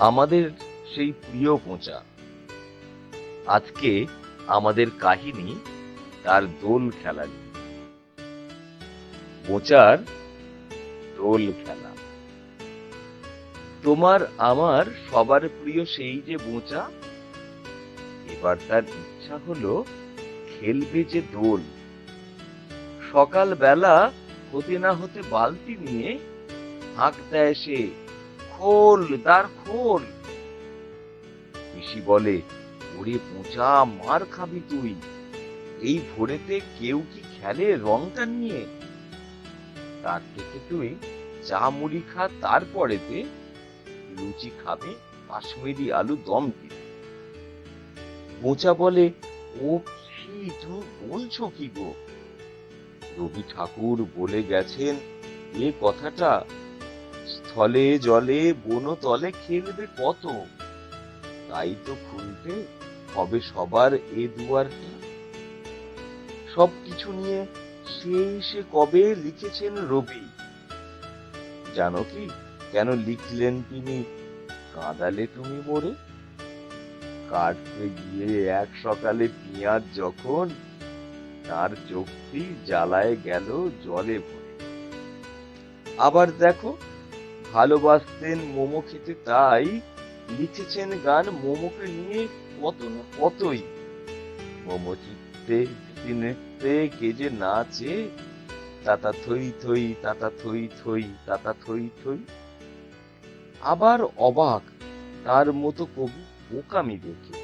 আমাদের সেই প্রিয় পোঁচা আজকে আমাদের কাহিনী তার দোল খেলা। বোচার দোল খেলা। তোমার আমার সবার প্রিয় সেই যে বোচা এবার তার ইচ্ছা হলো খেলবে যে দোল। সকাল বেলা হতে না হতে বালতি নিয়ে হাঁক দেয় সে খোল, দ্বার খোল। পিসি বলে, ওরে পোঁচা মার খাবি তুই? এই ভোরেতে কেউ কি খেলে রংটা নিয়ে? তার থেকে তুই চা মুড়ি খা তারপরেতে লুচি খাবে কাশ্মীরি আলু দম দিয়ে। মোচা বলে, ও কি তুমি বলছো কি গো? রবি ঠাকুর বলে গেছেন, এ কথাটা স্থলে জলে বনতলে খেলবে কত তাই তো খুলতে হবে সবার এ দুয়ারটা। সব কিছু নিয়ে সেই সে কবে লিখেছেন রবি? জানো কি, কেন লিখলেন তিনি? কাঁদালে তুমি মোরে। কাটতে গিয়ে এক সকালে পিঁয়াজ যখন, তার চোখটি জ্বালায় গেল জলে ভরে। আবার দেখো ভালোবাসতেন মোমো খেতে, তাই লিখেছেন গান মোমোকে নিয়ে কত না কতই মোমো চিত্তে নৃত্যে, কে যে নাচে, তাতা থই থই, তাতা থই থই, তাতা থই থই। আবার অবাক, তার মতো কবি বোকামি দেখে।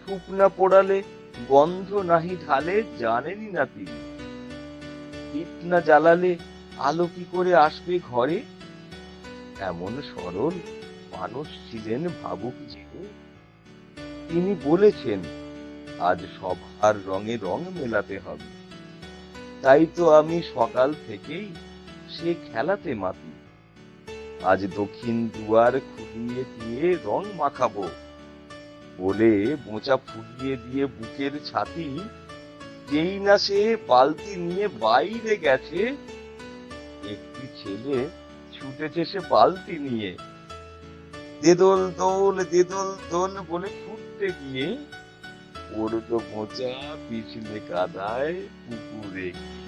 থুপ না পোড়ালে গন্ধ নাহি ঢালে, জানেনই না তিনি। না জ্বালালে আলো কি করে আসবে ঘরে? এমন সরল মানুষ ছিলেন ভাবুক জীবন তিনি বলেছেন, আজ সবার রঙে রং মেলাতে হবে। তাই তো আমি সকাল থেকেই সে খেলাতে মাতি আজ দক্ষিণ দুয়ার খুলিয়ে দিয়ে রং মাখাবো। বলে বোঁচা ফুলিয়ে দিয়ে বুকের ছাতি যেই না সে বালতি নিয়ে বাইরে গেছে। একটি ছেলে ছুটেছে সে বালতি নিয়ে। দেদল দোল দেদল দোল বলে ফুটতে গিয়ে তো মোচা, পিছলে কাদায় পুকুরে। গিয়ে